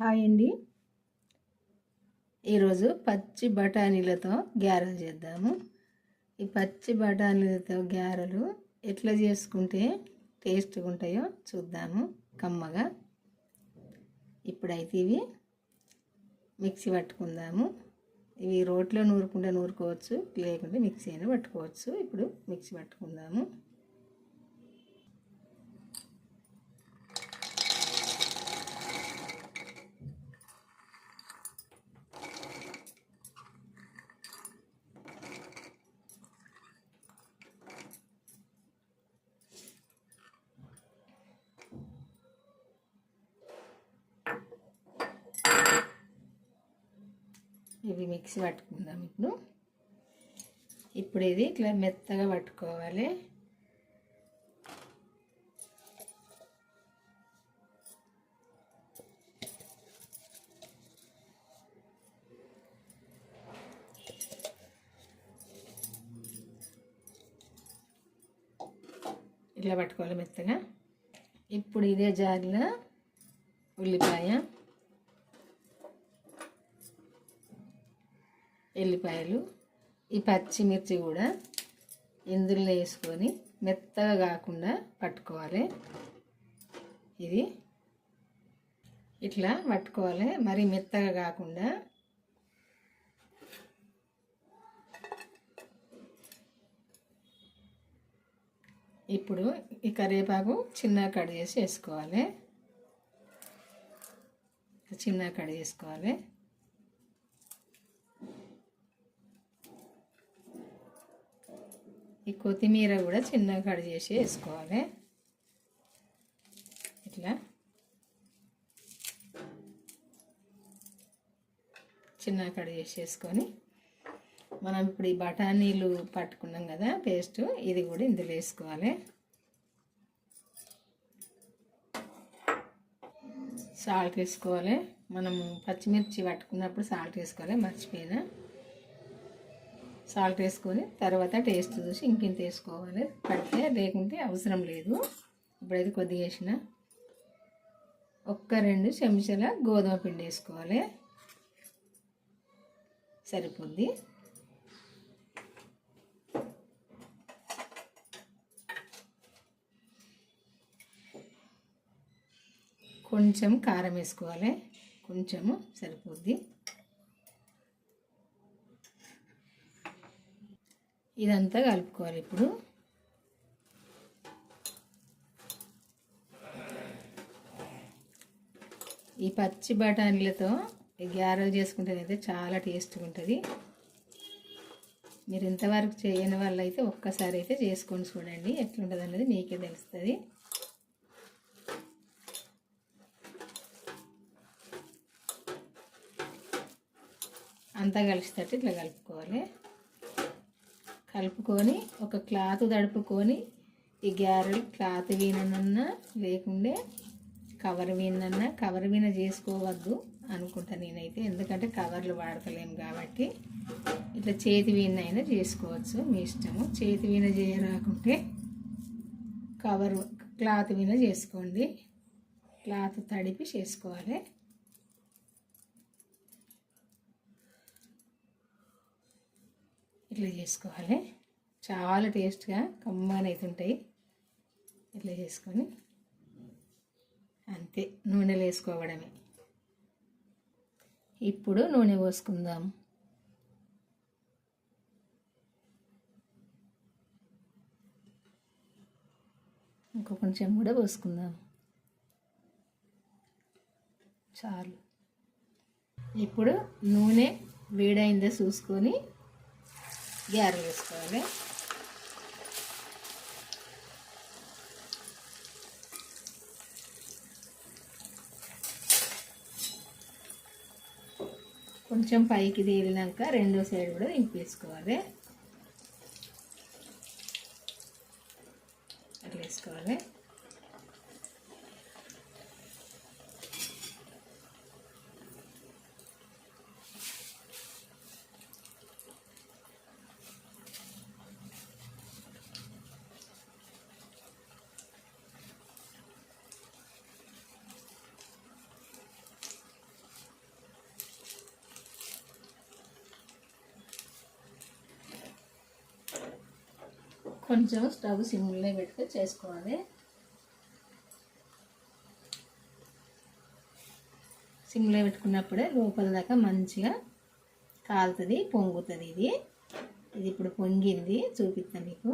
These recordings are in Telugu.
హాయ్ అండి. ఈరోజు పచ్చి బఠానీలతో గ్యారెలు చేద్దాము. ఈ పచ్చి బఠానీలతో గ్యారెలు ఎట్లా చేసుకుంటే టేస్ట్గా ఉంటాయో చూద్దాము కమ్మగా. ఇప్పుడైతే ఇవి మిక్సీ పట్టుకుందాము. ఇవి రోట్లో నూరుకుంటే నూరుకోవచ్చు లేకుంటే మిక్సీ అయినా పట్టుకోవచ్చు. ఇప్పుడు మిక్సీ పట్టుకుందాము. ఇవి మిక్సీ పట్టుకుందాం ఇప్పుడు. ఇప్పుడు ఇది ఇట్లా మెత్తగా పట్టుకోవాలి. ఇట్లా పట్టుకోవాలి మెత్తగా. ఇప్పుడు ఇదే జారిలో ఉల్లిపాయ. ఎల్లిపాయలు ఈ పచ్చిమిర్చి కూడా ఇందులో వేసుకొని మెత్తగా కాకుండా పట్టుకోవాలి. ఇది ఇట్లా పట్టుకోవాలి. మరి మెత్తగా కాకుండా ఇప్పుడు ఈ కరివేపాకు చిన్న కట్ చేసి వేసుకోవాలి. చిన్న కట్ చేసుకోవాలి ఈ కొత్తిమీర కూడా చిన్నగా కట్ చేసి వేసుకోవాలి. ఇట్లా. చిన్నగా కట్ చేసి వేసుకొని మనం ఇప్పుడు ఈ బఠానీలు పట్టుకున్నాం కదా పేస్ట్ ఇది కూడా ఇందులో వేసుకోవాలి. సాల్ట్ వేసుకోవాలి. మనము పచ్చిమిర్చి పట్టుకున్నప్పుడు సాల్ట్ వేసుకోవాలి మర్చిపోయినా. సాల్ట్ వేసుకొని తర్వాత టేస్ట్ చూసి ఇంకింత వేసుకోవాలి. పడితే లేకుంటే అవసరం లేదు. ఇప్పుడైతే కొద్దిగా వేసిన. ఒక్క రెండు చెంచాల గోధుమ పిండి వేసుకోవాలి. సరిపోద్ది. కొంచెం కారం వేసుకోవాలి. కొంచెము సరిపోద్ది. ఇదంతా కలుపుకోవాలి ఇప్పుడు. ఈ పచ్చి బఠానీలతో గ్యారెలు చేసుకుంటేనైతే చాలా టేస్ట్గా ఉంటుంది. మీరు ఇంతవరకు చేయని వాళ్ళు అయితే ఒక్కసారి అయితే చేసుకొని చూడండి ఎట్లుంటుంది అనేది మీకే తెలుస్తుంది. అంతా కలిసేటట్టు ఇట్లా కలుపుకోవాలి. కలుపుకొని ఒక క్లాత్ తడుపుకొని ఈ గ్యారెలు క్లాత్ వీనన్నా లేకుండే కవర్ వీనన్నా కవర్ వీన చేసుకోవద్దు అనుకుంటా నేనైతే. ఎందుకంటే కవర్లు వాడతలేము కాబట్టి ఇట్లా చేతి వీణ అయినా చేసుకోవచ్చు మీ ఇష్టము. చేతి వీణ చేయరాకుంటే కవర్ క్లాత్ వీణ చేసుకోండి. క్లాత్ తడిపి చేసుకోవాలి. ఇట్లా చేసుకోవాలి. చాలా టేస్ట్గా కమ్మనైతే ఉంటాయి. ఇట్లా చేసుకొని అంతే నూనెలు వేసుకోవడమే. ఇప్పుడు నూనె పోసుకుందాం. ఇంకో కొంచెం కూడా పోసుకుందాం. చాలు. ఇప్పుడు నూనె వేడైందో చూసుకొని గ్యారెలు వేసుకోవాలి. కొంచెం పైకి తేలినాక రెండో సైడ్ కూడా ఇంపేసుకోవాలి అట్లా వేసుకోవాలి కొంచెం స్టవ్ సిమ్లో పెట్టుకొని చేసుకోవాలి. సిమ్లో పెట్టుకున్నప్పుడే లోపల దాకా మంచిగా కాలుతుంది పొంగుతుంది ఇది. ఇది ఇప్పుడు పొంగింది చూపిస్తాను మీకు.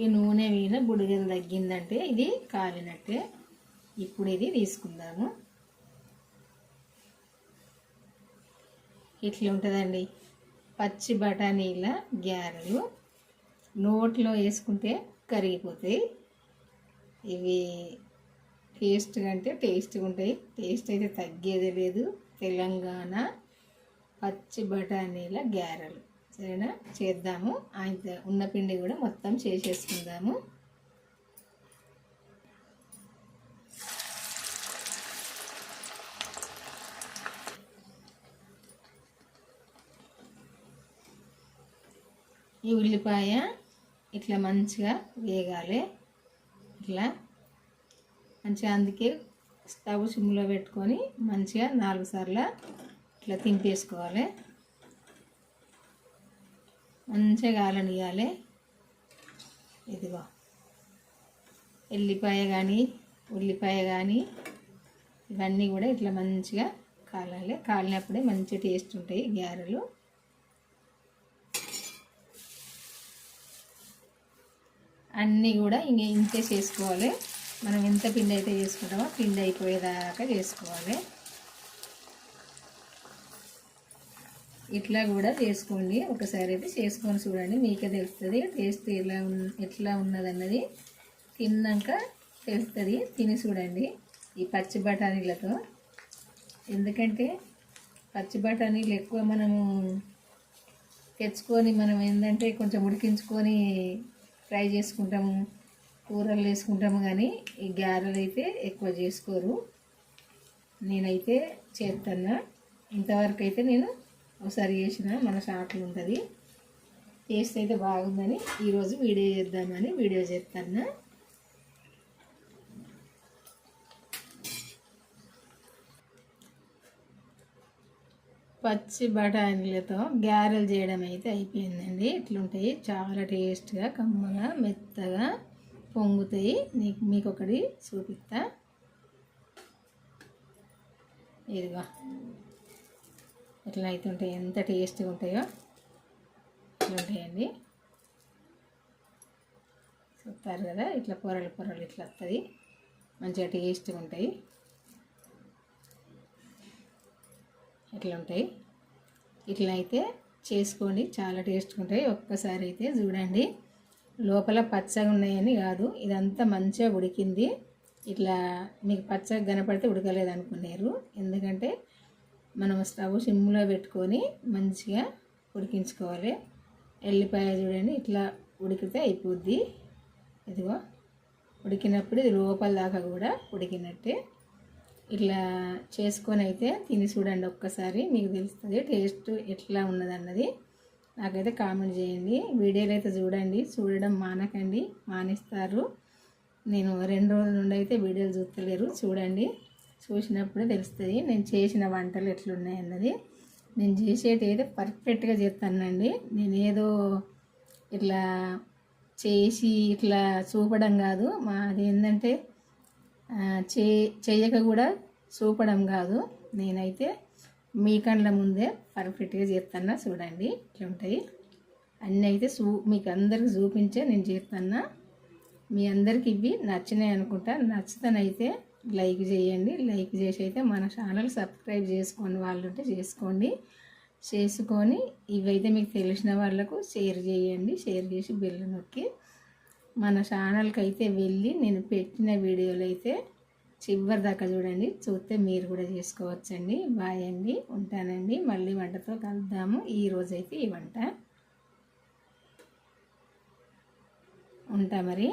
ఈ నూనె మీద బుడిగలు తగ్గిందంటే ఇది కాలినట్టే. ఇప్పుడు ఇది తీసుకుందాము. ఇట్లా ఉంటుందండి? పచ్చి బఠానీల గ్యారెలు నోట్లో వేసుకుంటే కరిగిపోతాయి. ఇవి టేస్ట్గా అంటే టేస్ట్గా ఉంటాయి. టేస్ట్ అయితే తగ్గేది లేదు. తెలంగాణ పచ్చి బఠానీల గ్యారెలు. సరేనా? చేద్దాము. ఆయన ఉన్న పిండి కూడా మొత్తం చేసేసుకుందాము. ఈ ఉల్లిపాయ ఇట్లా మంచిగా వేగాలి. ఇట్లా మంచిగా అందుకే స్టవ్ సిమ్లో పెట్టుకొని మంచిగా నాలుగు సార్లు ఇట్లా తింపేసుకోవాలి. మంచిగా కాలనియాలి ఇదిగో. ఎల్లిపాయ కానీ ఉల్లిపాయ కానీ ఇవన్నీ కూడా ఇట్లా మంచిగా కాలాలి. కాలినప్పుడే మంచి టేస్ట్ ఉంటాయి గారెలు. అన్నీ కూడా ఇంక ఇంతే చేసుకోవాలి. మనం ఎంత పిండి అయితే చేసుకుంటామో పిండి అయిపోయేదాకా చేసుకోవాలి. ఇట్లా కూడా చేసుకోండి. ఒకసారి అయితే చేసుకొని చూడండి. మీకే తెలుస్తుంది. టేస్ట్ ఎలా ఉన్ ఎట్లా ఉన్నదన్నది తిన్నాక తెలుస్తుంది. తిని చూడండి ఈ పచ్చి బఠానీలతో. ఎందుకంటే పచ్చి బఠానీలు ఎక్కువ మనము తెచ్చుకొని మనం ఏంటంటే కొంచెం ఉడికించుకొని ఫ్రై చేసుకుంటాము కూరలు వేసుకుంటాము కానీ ఈ గారెలు అయితే ఎక్కువ చేసుకోరు. నేనైతే చేస్తాను ఇంతవరకు అయితే నేను ఒకసారి చేసిన మన షార్ట్లు ఉంటుంది. టేస్ట్ అయితే బాగుందని ఈరోజు వీడియో చేద్దామని వీడియో చేస్తాను పచ్చి బఠానీలతో గారెలు చేయడం అయితే అయిపోయిందండి. ఇట్లుంటాయి. చాలా టేస్ట్గా కమ్మగా మెత్తగా పొంగుతాయి. నీకు మీకు ఒకటి చూపిస్తా ఇదిగో. ఇట్లా అయితే ఉంటాయి ఎంత టేస్ట్గా ఉంటాయో ఇట్లా ఉంటాయండి చూస్తారు కదా ఇట్లా పొరలు పొరలు ఇట్లా వస్తుంది మంచిగా టేస్ట్గా ఉంటాయి ఇట్లా ఉంటాయి ఇట్లా అయితే చేసుకోండి చాలా టేస్ట్గా ఉంటాయి ఒక్కసారి అయితే చూడండి. లోపల పచ్చగా ఉన్నాయని కాదు ఇదంతా మంచిగా ఉడికింది. ఇట్లా మీకు పచ్చగా కనపడితే ఉడకలేదు అనుకున్నారు ఎందుకంటే మనం స్టవ్ సిమ్లో పెట్టుకొని మంచిగా ఉడికించుకోవాలి. ఎల్లిపాయ చూడండి ఇట్లా ఉడికితే అయిపోద్ది. ఇదిగో ఉడికినప్పుడు ఇది లోపల దాకా కూడా ఉడికినట్టే. ఇట్లా చేసుకొని అయితే తిని చూడండి ఒక్కసారి మీకు తెలుస్తుంది టేస్ట్ ఎట్లా ఉన్నదన్నది. నాకైతే కామెంట్ చేయండి. వీడియోలు అయితే చూడండి చూడడం మానకండి మానేస్తారు. నేను రెండు రోజుల నుండి అయితే వీడియోలు చూస్తలేరు చూడండి. చూసినప్పుడే తెలుస్తుంది. నేను చేసిన వంటలు ఎట్లున్నాయి అన్నది. నేను చేసేటి అయితే పర్ఫెక్ట్గా చేస్తానండి. నేను ఏదో ఇట్లా చేసి ఇట్లా చూపడం కాదు. మాది ఏంటంటే చే చేయక కూడా చూపడం కాదు. నేనైతే మీ కళ్ళ ముందే పర్ఫెక్ట్గా చేస్తున్నా చూడండి. ఇట్లా ఉంటాయి. అన్నీ అయితే చూ మీకు అందరికి చూపించే నేను చేస్తున్నా. మీ అందరికి ఇవి నచ్చినాయి అనుకుంటా. నచ్చుతానైతే లైక్ చేయండి. లైక్ చేసి అయితే మన ఛానల్ సబ్స్క్రైబ్ చేసుకోండి వాళ్ళు ఉంటే చేసుకోండి. చేసుకొని ఇవైతే మీకు తెలిసిన వాళ్ళకు షేర్ చేయండి. షేర్ చేసి బెల్ నొక్కి మన ఛానల్కి అయితే వెళ్ళి నేను పెట్టిన వీడియోలు అయితే చివరి దాకా చూడండి. చూస్తే మీరు కూడా చేసుకోవచ్చండి. బాయ్ అండి. ఉంటానండి. మళ్ళీ వంటతో కలుద్దాము. ఈరోజైతే అయితే ఈ వంట. ఉంటా మరి.